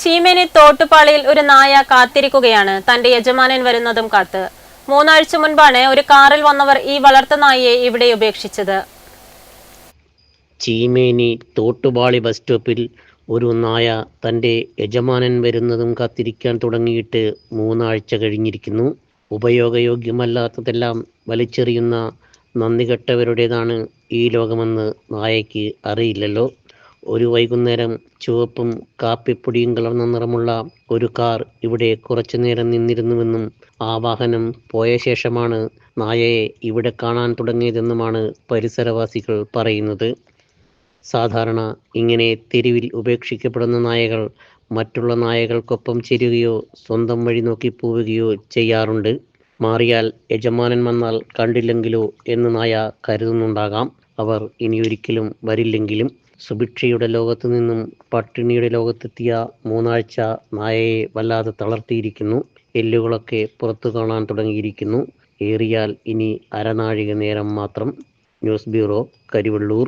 ചീമേനി തോട്ടുപാളിയിൽ ഒരു നായ കാത്തിരിക്കുകയാണ്. തന്റെ യജമാനൻ വരുന്നതും കാത്ത്. മൂന്നാഴ്ച മുൻപാണ് ഒരു കാറിൽ വന്നവർ ഈ വളർത്തു നായയെ ഇവിടെ ഉപേക്ഷിച്ചത്. ചീമേനി തോട്ടുപാളി ബസ് സ്റ്റോപ്പിൽ ഒരു നായ തന്റെ യജമാനൻ വരുന്നതും കാത്തിരിക്കാൻ തുടങ്ങിയിട്ട് മൂന്നാഴ്ച കഴിഞ്ഞിരിക്കുന്നു. ഉപയോഗയോഗ്യമല്ലാത്തതെല്ലാം വലിച്ചെറിയുന്ന നന്ദികെട്ടവരുടേതാണ് ഈ ലോകമെന്ന് നായയ്ക്ക് അറിയില്ലല്ലോ. ഒരു വൈകുന്നേരം ചുവപ്പും കാപ്പിപ്പൊടിയും കലർന്ന നിറമുള്ള ഒരു കാർ ഇവിടെ കുറച്ചു നേരം നിന്നിരുന്നുവെന്നും ആ വാഹനം പോയ ശേഷമാണ് നായയെ ഇവിടെ കാണാൻ തുടങ്ങിയതെന്നുമാണ് പരിസരവാസികൾ പറയുന്നത്. സാധാരണ ഇങ്ങനെ തെരുവിൽ ഉപേക്ഷിക്കപ്പെടുന്ന നായകൾ മറ്റുള്ള നായകൾക്കൊപ്പം ചേരുകയോ സ്വന്തം വഴി നോക്കി പോവുകയോ ചെയ്യാറുണ്ട്. മാറിയാൽ യജമാനൻ വന്നാൽ കണ്ടില്ലെങ്കിലോ എന്ന് നായ കരുതുന്നുണ്ടാകാം. അവർ ഇനിയൊരിക്കലും വരില്ലെങ്കിലും സുഭിക്ഷയുടെ ലോകത്തു നിന്നും പട്ടിണിയുടെ ലോകത്തെത്തിയ മൂന്നാഴ്ച നായയെ വല്ലാതെ തളർത്തിയിരിക്കുന്നു. എല്ലുകളൊക്കെ പുറത്തു കാണാൻ തുടങ്ങിയിരിക്കുന്നു. ഏറിയാൽ ഇനി അരനാഴിക നേരം മാത്രം. News bureau Karivellur.